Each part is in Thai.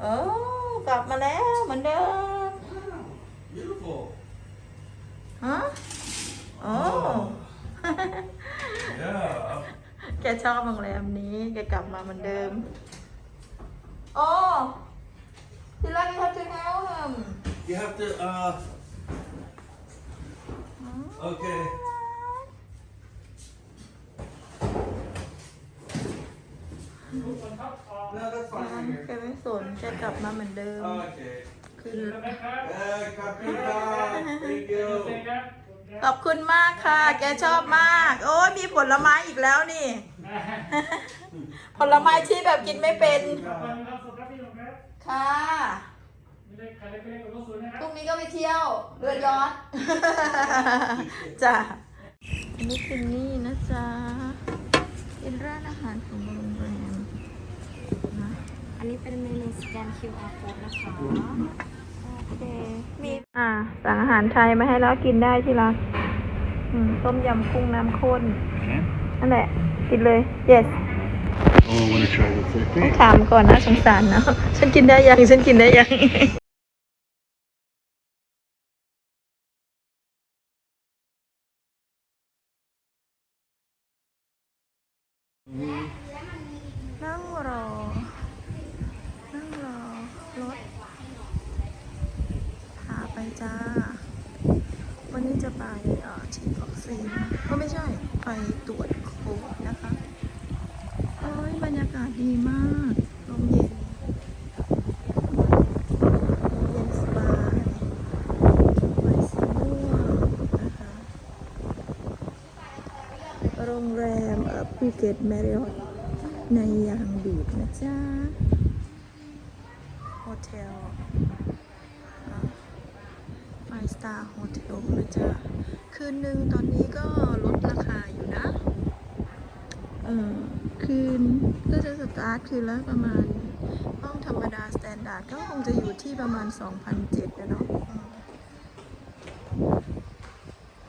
โอ้กลับมาแล้วเหมือนเดิม Beautiful. ฮะโอ้ Yeah. แกชอบโรงแรมนี้ แกกลับมาเหมือนเดิม โอ้ ทีแรกเขาจะแนวหม You have to, uh, okay. No, that's fine. right แกไม่สนแกกลับมาเหมือนเดิม here. Okay. คือ Hey, copy that. Thank you. ขอบคุณมากค่ะ แกชอบมาก โอ้ยมีผลไม้อีกแล้วนี่ ผลไม้ที่แบบกินไม่เป็น ค่ะ พรุ่งนี้ก็ไปเที่ยวเรือยอทจ้ะอันนี้คือนี่นะจ๊ะเป็นร้านอาหารของโรงแรมนะ อั นนี้เป็นเมนูสแกน QR code นะคะโอเคมีอ่าสั่งอาหารไทยมาให้แล้วกินได้ที่รักอืมต้มยำกุ้งน้ำข้นนั่นแหละ กินเลย yes Oh, I want to try this. ต้องถามก่อนนะสงสารนะฉันกินได้ยัง ฉันกินได้ยังนั่งรอ นั่งรอ รถ พาไปจ้า วันนี้จะไปเอ่อฉีดวัคซีน ก็ไม่ใช่ ไปตรวจโควิดนะคะ โอ้ยบรรยากาศดีมากลมเย็นเย็นสบายไม้สีม่วงนะคะ โรงแรมอ่อภูเก็ตแมริออทในยางบีดนะจ๊ะ โฮเทลไฟสตาร์โฮเทลนะจ๊ะ คืนหนึ่งตอนนี้ก็ลดราคาอยู่นะ เออคืนก็จะสตาร์ท คืนละประมาณ ห้องธรรมดาสแตนดาร์ดก็คงจะอยู่ที่ประมาณ 2,007นะเนาะ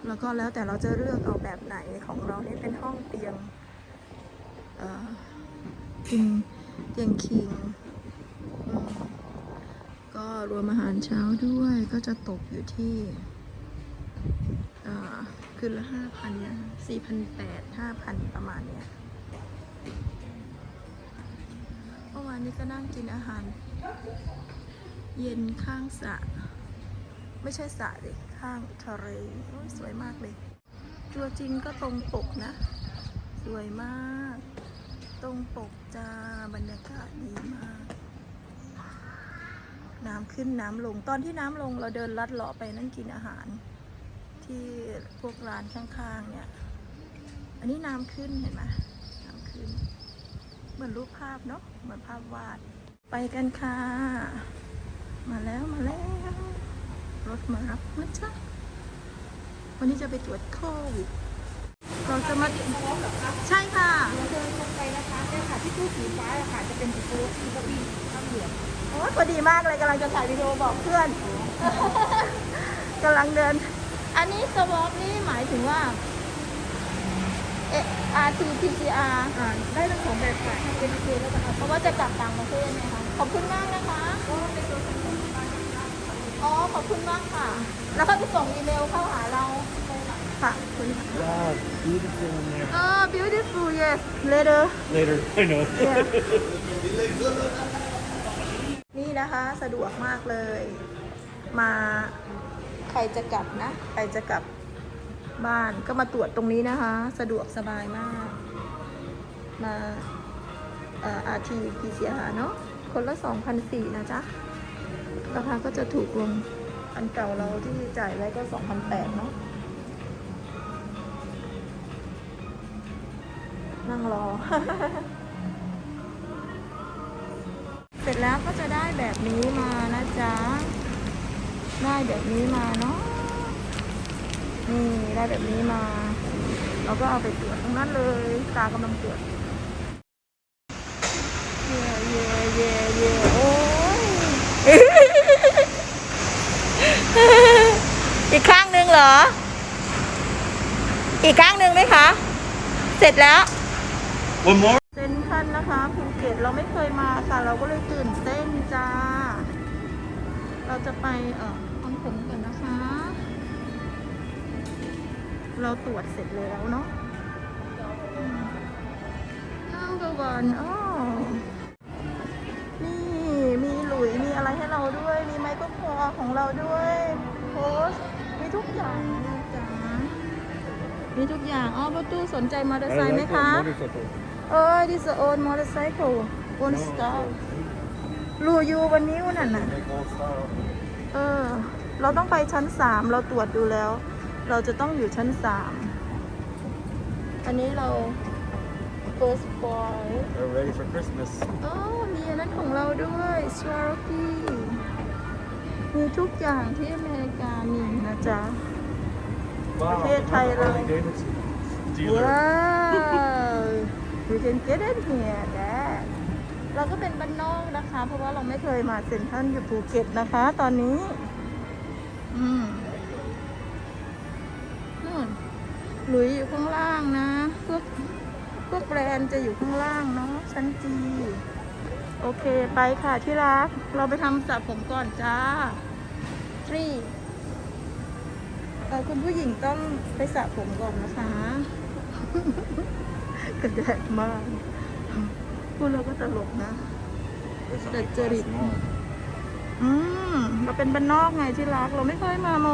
แล้วก็แล้วแต่เราจะเลือกเอาแบบไหนของเราเนี่ยเป็นห้องเตียงเอ่อเตียงเตียงคิง ก็รวมอาหารเช้าด้วยก็จะตกอยู่ที่คืนละห้าพันนะสี่พันแปดห้าพันประมาณเนี้ย วานนี้ก็นั่งกินอาหาร เย็นข้างสระไม่ใช่สระดิข้างทะเลสวยมากเลยตัวจริงก็ตรงปกนะ สวยมาก ตรงปกจ้าบรรยากาศดีมาก น้ำขึ้นน้ำลงตอนที่น้ำลงเราเดินลัดเลาะไปนั่งกินอาหาร ที่พวกร้านข้างๆเนี่ย อันนี้น้ำขึ้นเห็นไหม เหมือนรูปภาพเนาะเหมือนภาพวาด ไปกันค่ะ มาแล้วมาแล้ว รถมารับนะจ๊ะวันนี้จะไปตรวจโควิดเราจะมาใช่ค่ะเดินลงไปนะคะเนี่ยค่ะที่ตู้สีฟ้าอะค่ะจะเป็นประตูที่เก้าอี้ข้างเหลืองโอ้ยพอดีมากเลยกำลังจะถ่ายวิดีโอบอกเพื่อนกำลังเดิน อันนี้สวอปนี่หมายถึงว่า เอ RT PCR อ่าได้ทั้งสองแบบค่ะทั้งเป็นคือแล้วก็เอาเพราะว่าจะกลับต่างประเทศไงคะขอบคุณมากนะคะ อ๋อ ขอบคุณมากค่ะ แล้วก็จะส่งอีเมลเข้าหาเราค่ะขอบคุณค่ะ Wow, beautiful in there. อ๋อ beautiful yes later Later, I know. yeah นี่นะคะสะดวกมากเลย มาใครจะกลับนะ ใครจะกลับ บ้านก็มาตรวจตรงนี้นะคะ สะดวกสบายมาก มาเอ่อ RT PCR เนาะคนละ 2,004นะจ๊ะ ราคาก็จะถูกลง อันเก่าเราที่จ่ายไว้ก็ 2,008เนาะนั่งรอ เสร็จแล้วก็จะได้แบบนี้มานะจ๊ะ ได้แบบนี้มาเนาะ นี่ได้แบบนี้มา เราก็เอาไปตรวจตรงนั้นเลย ตากำลังตรวจเย่เย่เย่เย่โอ้ยอีกข้างหนึ่งเหรอ อีกข้างหนึ่งไหมคะ เสร็จแล้ว One more? เซนทรันนะคะภูเก็ตเราไม่เคยมาค่ะเราก็เลยตื่นเต้นจ้าจะไปเอ่อห้องผมก่อนนะคะ เราตรวจเสร็จแล้วเนาะนั่งกัวันอ๋อนี่มีหลุยมีอะไรให้เราด้วย มีไมโครโฟนของเราด้วยโพสมีทุกอย่างนะจ๊ะมีทุกอย่างอ๋อประตูสนใจมอเตอร์ไซค์ไหมคะ เอ้ย this is old motorcycle one star รูยูวันนี้วันนั้นน่ะ เออ เราต้องไปชั้นสามเราตรวจดูแล้ว เราจะต้องอยู่ชั้นสามอันนี้เรา first boy We're ready for Christmas. อ๋อมีอันนั้นของเราด้วย s w a r o k i มีทุกอย่างที่อเมริกามีนะจ๊ะ Wow. Okay, Tyler. Harley Davidson. Dealer. ว้าว you can get it here dad เราก็เป็นบ้านนอกนะคะ เพราะว่าเราไม่เคยมาเซ็นทรัลอยู่ภูเก็ตนะคะ ตอนนี้ อืม หลุยอยู่ข้างล่างนะ พวกพวกแบรนด์จะอยู่ข้างล่างเนาะชั้นจีโอเคไปค่ะที่รัก เราไปทำสระผมก่อนจ้าทรีเออคุณผู้หญิงต้องไปสระผมก่อนนะคะกระแดกมากพูดแล้วก็ตลกนะแต่จริตอืมเราเป็นบ้านนอกไงที่รัก เราไม่เคยมาโม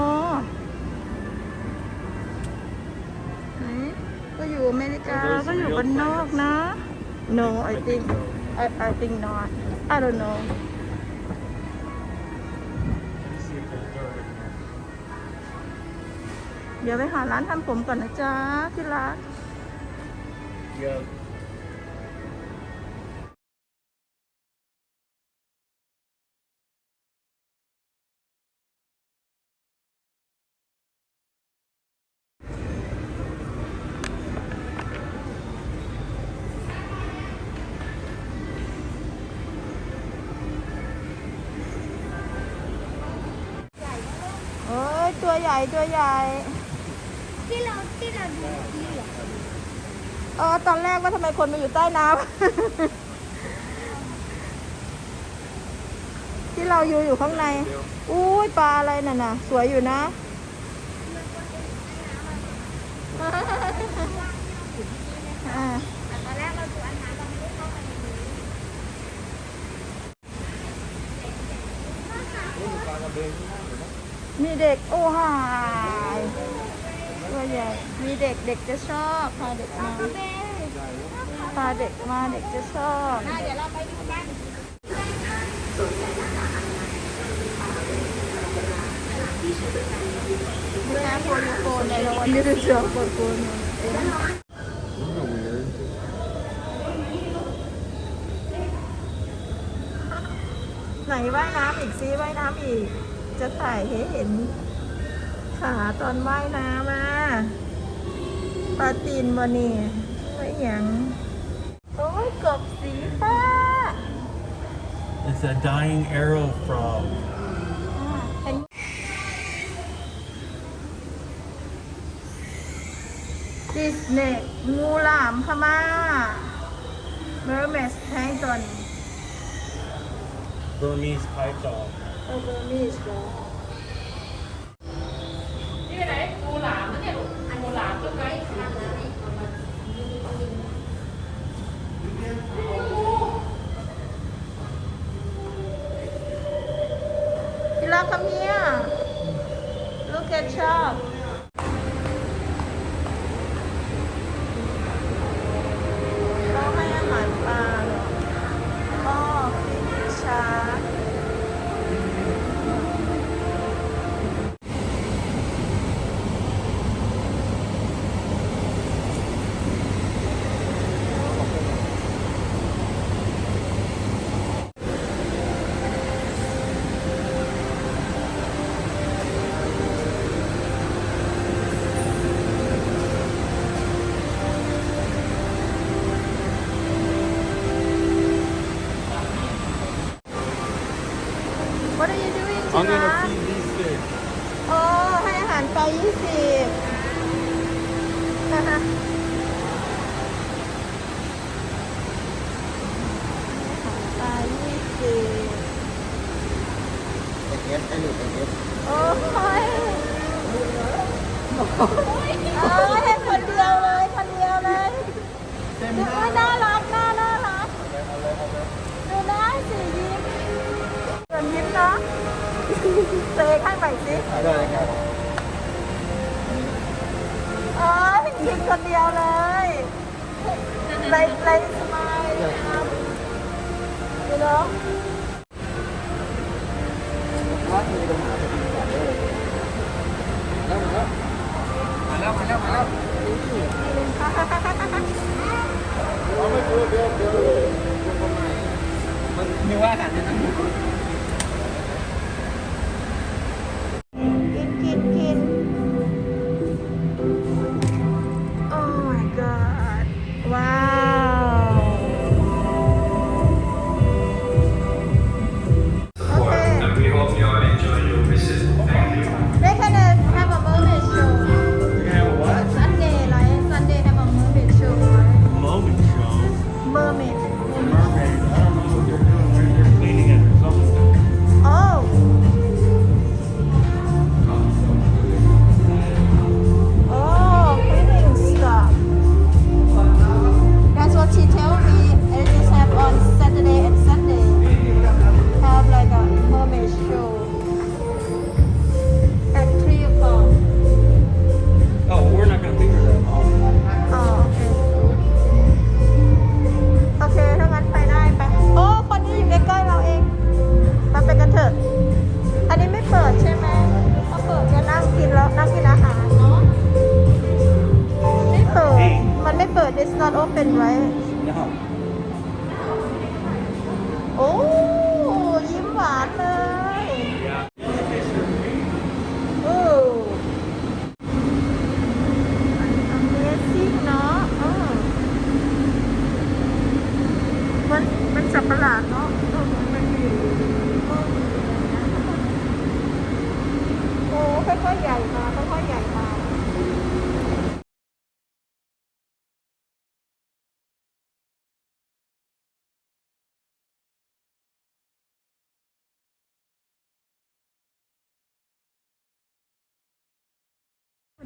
ก็อยู่อเมริกา ก็อยู่บ้านนอกนะ no I think I I think not I don't know Let's see if there's dirt in here. เดี๋ยวไปหาร้านทำผมก่อนนะจ๊ะที่รัก Yeah. ตัวใหญ่ตัวใหญ่ ที่เราที่เราดูนี่เหรอเออตอนแรกว่าทำไมคนมาอยู่ใต้น้ำ ที่เราอยู่อยู่ข้างใน อุ้ยปลาอะไรน่ะน่ะ สวยอยู่นะ อ่า แต่ตอนแรกเราดูอันนั้นเราไม่ได้เข้าไปในนี้ มีเด็กโอ้หายตัวใหญ่มีเด็กเด็กจะชอบพาเด็กมาพาเด็กมาเด็กจะชอบอะเดี๋ยวเราไปดูกัน You have for your phone. I don't want you to show for phone. Isn't it weird? ไหนว่ายน้ำอีกซิว่ายน้ำอีก จะถ่ายให้เห็นขาตอนว่ายน้ำมาปลาตีนบอนี่ไม่หยังโอ้ยกบสีฟ้า It's a dying arrow frog. อ่าเป็นดิสเนกงูหลามพม่าเมอร์เมสแทงตัวนี้ Burmese python. เออเบอร์มีสเหรอนี่ไหนงูหลามนะเนี่ยลูกงูหลามต้นไม้ขนาดนั้นพี่รักคำเนี้ย look at shop I'm ที่รั gonna ก feed these fish. โอ้ให้อาหารปลายี่สิบนะคะปลายี่สิบ เอสไอ้หนูเป็นเอส โอ้ยเออให้คนเดียวเลยคนเดียวเลยดูว่าน่ารักน่าน่ารักดูหน้าสิยิ้มเดินยิ้มเนาะ เตะข้างไปสิได้เลยครับเอ้ยยิ้มคนเดียวเลยเลยเลยสมายครับดูเนาะว่ามีปัญหาจะดีกว่าเลยแล้วมาแล้วมาแล้วมาแล้วเราไม่รู้เดี๋ยวเดี๋ยวมันมีว่าอาหารในนั้น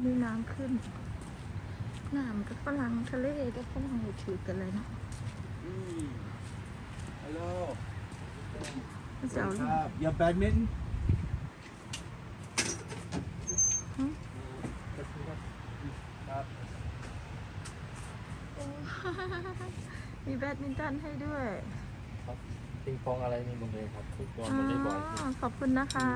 วันนี้น้ำขึ้น น้ำกับฝรั่งทะเลกับฝรั่งถือกันเลยเนาะ Hello. เจ้า Uh, you have badminton? มีแบดมินตันให้ด้วยปิงปองอะไรมีหมดเลยครับทุกตัวอ๋มันได้บ่อยอขอบคุณนะคะ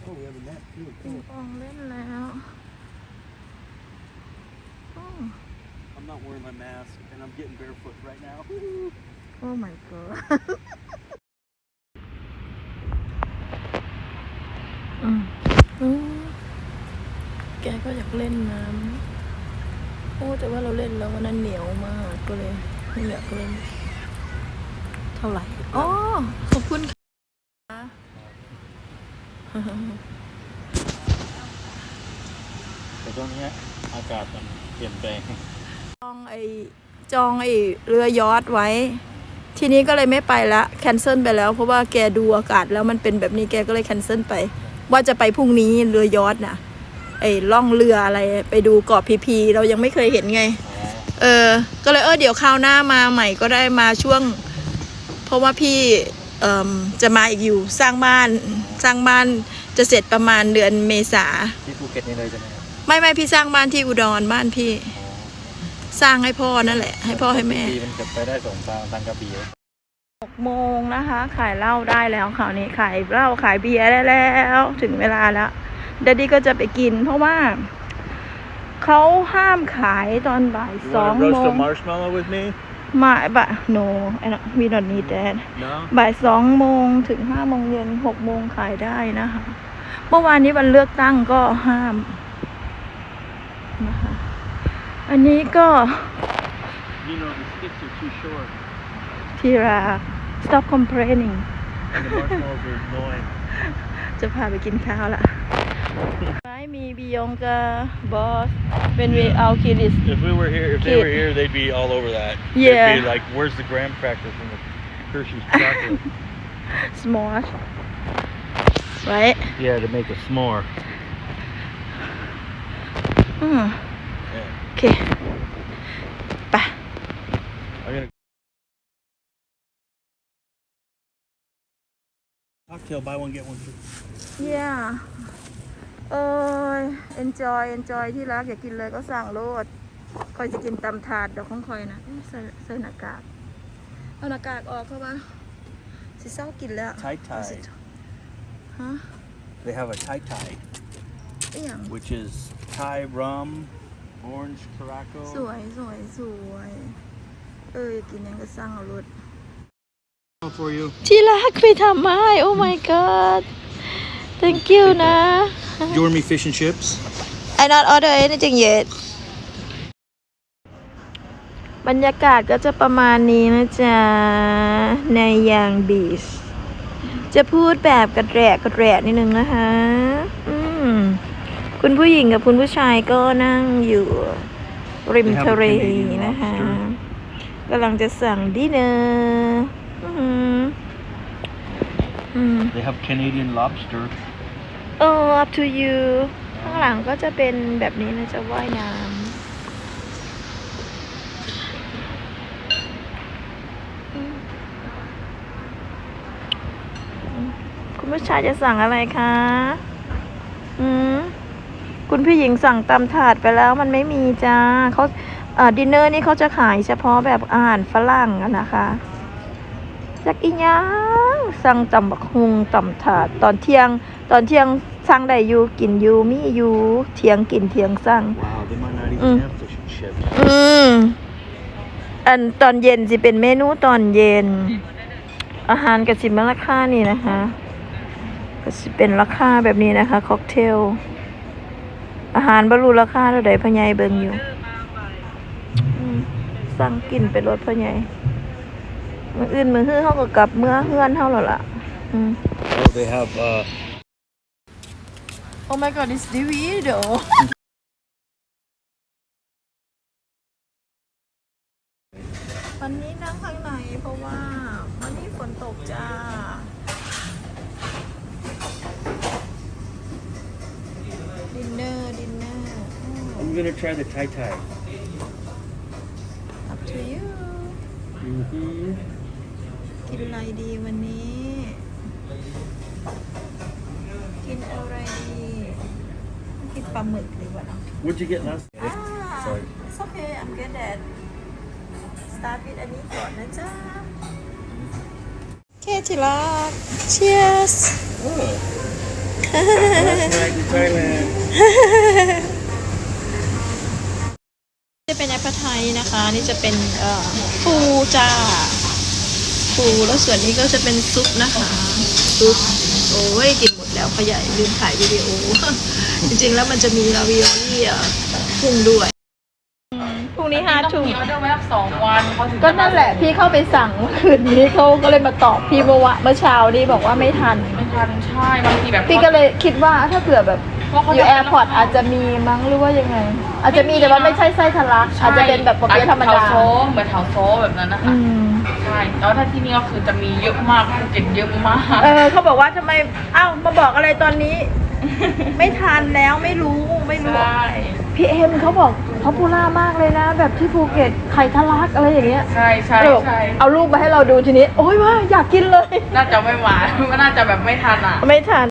โอ้ we have a net too ปิงปองเล่นแล้วโอ้ I'm not wearing my mask and I'm getting barefoot right now โอ้ my god อืมอืมแกก็อยากเล่นน้ำโอ้แต่ว่าเราเล่นแล้ววันนั้นเหนียวมากก็เลยไม่อยากเล่นเท่าไหร่อ๋อขอบคุณค่ะแต่ช่วงนี้อากาศมันเปลี่ยนแปลงจองไอ จองไอเรือยอทไว้ ทีนี้ก็เลยไม่ไปละแคนเซิลไปแล้วเพราะว่าแกดูอากาศแล้วมันเป็นแบบนี้แกก็เลยแคนเซิลไป ว่าจะไปพรุ่งนี้เรือยอทน่ะไอ้ล่องเรืออะไรไปดูเกาะพีพี เรายังไม่เคยเห็นไง เออ ก็เลยเออเดี๋ยวคราวหน้ามาใหม่ก็ได้มาช่วง เพราะว่าพี่เอ่มจะมาอีกอยู่สร้างบ้านสร้างบ้านจะเสร็จประมาณเดือนเมษาที่ภูเก็ตนี่เลยใช่ไหมครับไม่ไม่พี่สร้างบ้านที่อุดรบ้านพี่ สร้างให้พ่อนั่นแหละ ให้พ่อให้แม่ ปีมันจะไปได้สองทางทางกระบี่หกโมงนะคะ ขายเหล้าได้แล้วคราวนี้ขายเหล้าขายเบียร์ได้แล้ว ถึงเวลาแล้วเดดดี้ก็จะไปกิน เพราะว่าเขาห้ามขายตอนบ่ายสองโมง marshmallow with me มาบ่าย no I don't we don't need that No บ่ายสองโมงถึงห้าโมงเย็นหกโมงขายได้นะคะ เมื่อวานนี้วันเลือกตั้งก็ห้ามนะคะ อันนี้ก็ You know the sticks are too short ทีรา stop complaining and the marshmallows are annoying จะพาไปกินข้าวละไม้ ไม่มีบิยงกับบอสเป็นเวเอาคิดิส If we were here, if they Kid. were here, they'd be all over that. Yeah. They'd be like, "Where's the graham cracker from the Hershey's chocolate?" small right yeah, to make a s'more. อืม Yeah. โอเค ไป I'm gonna. Cocktail, buy one get one free. yeah เอ้ย enjoy enjoy ที่รักอยากกินเลยก็สั่งโลดคอยจะกินตำถาดดอกของคอยนะเอ๊ะใส่ใส่หน้ากากเอาหน้ากากออกเข้ามาสิเศร้ากินแล้ว Thai เอาสิ Thai. ฮะ They have a Thai Thai, ไอ้หยัง which is Thai rum, orange ส caraco. วยสวยสวยเอออยากกินหยังก็สั่งเอาโลด For you. ที่รักไปทำไม้ oh my god thank you นะ You want me fish and chips? I not order anything yet บรรยากาศก็จะประมาณนี้นะจ๊ะ ในยางบีชจะพูดแบบกระแดะกระแดะนิดนึงนะคะอืม คุณผู้หญิงกับคุณผู้ชายก็นั่งอยู่ริม They have a ทะเล Canadian นะคะ lobster. กำลังจะสั่งดินเนอร์อื้อหืออืม They have Canadian lobster. เออ up to you ข้างหลังก็จะเป็นแบบนี้นะจะว่ายน้ำอืมคุณผู้ชายจะสั่งอะไรคะ อืม คุณผู้หญิงสั่งตำถาดไปแล้วมันไม่มีจ้าเขาเอ่อดินเนอร์นี่เขาจะขายเฉพาะแบบอาหารฝรั่งอะนะคะจักอีหยังสั่งตำบักฮุงตำถาดตอนเที่ยง ตอนเที่ยงสั่งได้อยู่กินอยู่มีอยู่เที่ยงกินเที่ยงสั่ง Wow, they might not even Mm. have fish and chips. อืมอันตอนเย็นสิเป็นเมนูตอนเย็น อาหารกสิมาราคานี่นะคะก็สิเป็นราคาแบบนี้นะคะค็อกเทล อาหารบรรลุราคาเท่าใดพ่อใหญ่เบิ่งอยู่อืมสั่งกินไปรถพ่อใหญ่มื้ออื่นมื้อฮื้อเฮาก็กลับเมื่อเฮือนเฮาแล้วล่ะ อืม Oh, they have uh, Oh my god, it's Davido. วันนี้นั่งข้างในเพราะว่าวันนี้ฝนตกจ้า gonna try the Thai Thai. up to you Mm-hmm. กินอะไรดีวันนี้ กินอะไรดีกินปลาหมึกดีกว่าเนอะ What'd you get last? Ah, Sorry. it's okay. I'm good at start with อันนี้ก่อนนะจ๊ะโอเคทีรัก cheers Oh. last night in Thailand. จะเป็นแอปเปิลไทยนะคะ นี่จะเป็นเอ่อปูจ้าปูแล้วส่วนนี้ก็จะเป็นซุปนะคะ ซุป โอ้ยกินหมดแล้วพ่อใหญ่ลืมถ่ายวิดีโอ จริงๆแล้วมันจะมีลาวิโอลี่อะกุ้งด้วยพรุ่งนี้ห้าทุ่มมีออเดอร์ไว้สักสองวันเขาถึงก็นั่นแหละพี่เข้าไปสั่งเมื่อคืนนี้เขาก็เลยมาตอบพี่เมื่อวะเมื่อเช้านี้บอกว่าไม่ทันไม่ทันใช่บางทีแบบพี่ก็เลยคิดว่าถ้าเผื่อแบบเพราะเขา อยู่จะแอร์พอร์ตอาจจะมีมั้งหรือว่ายังไง อาจจะมีแต่ว่าไม่ใช่ไส้ทะลัก อาจจะเป็นแบบปกติธรรมดาแถวโซเหมือนแถวโซแบบนั้นนะคะอืมใช่แล้วถ้าที่นี่ก็คือจะมีเยอะมากภูเก็ตเยอะมากเออเขาบอกว่าทำไมอ้าวมาบอกอะไรตอนนี้ ไม่ทันแล้วไม่รู้ไม่รู้ใช่พี่เอ็มเขาบอกเขาพูล่ามากเลยนะ แบบที่ภูเก็ตไข่ทะลักอะไรอย่างเงี้ยใช่ใช่เออใช่เอารูปมาให้เราดูทีนี้ โอ้ยว่าอยากกินเลย น่าจะไม่หวานก็น่าจะแบบไม่ทันอะ ไม่ทัน